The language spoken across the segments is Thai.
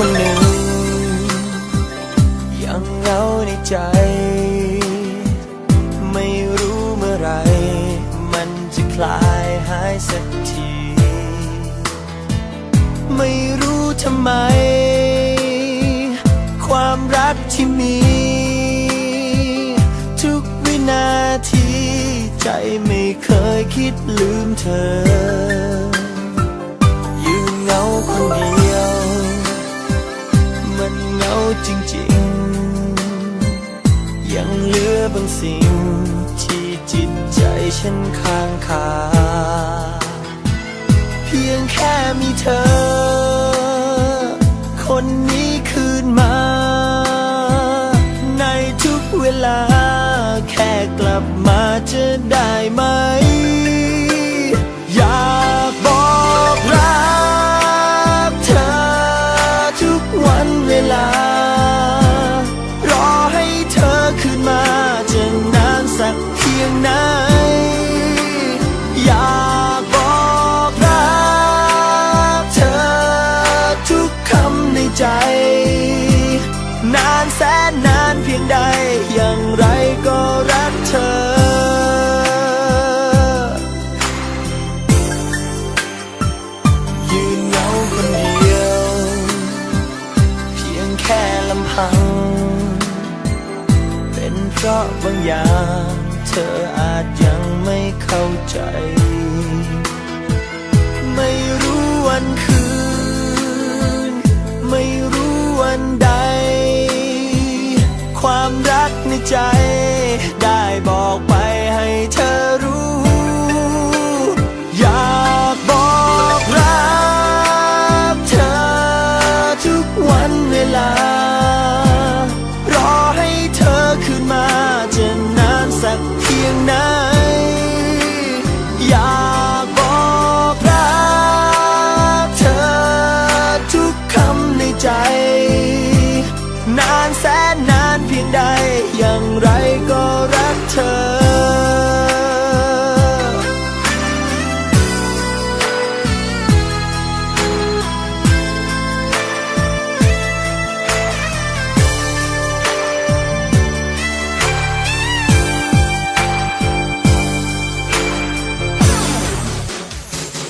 คนหนึ่ง ยังเหงาในใจ ไม่รู้เมื่อไร มันจะคลายหายสักที ไม่รู้ทำไม ความรักที่มี ทุกวินาที ใจไม่เคยคิดลืมเธอ จริงๆ ยังเหลือบางสิ่ง ที่จิตใจฉันค้างคา เพียงแค่มีเธอ คนนี้คืนมา ในทุกเวลา แค่กลับมาจะได้ไหม ในใจ นานแสนนานเพียงใด อย่างไรก็รักเธอยืนเหงาคนเดียวเพียงแค่ลำพังเป็นเพราะบางอย่างเธออาจยังไม่เข้าใจ ไม่รู้วันคืน ในใจ ได้บอกไปให้เธอานแสนนานเพียงใด อย่างไรก็รักเธอ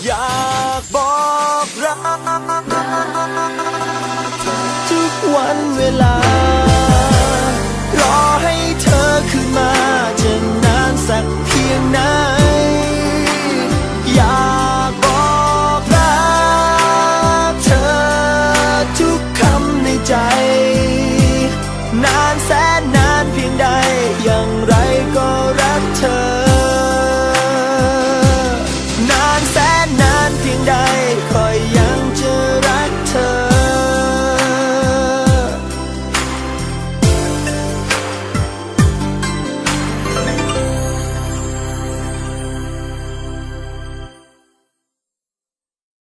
อยากบอกรักทุกวันเวลา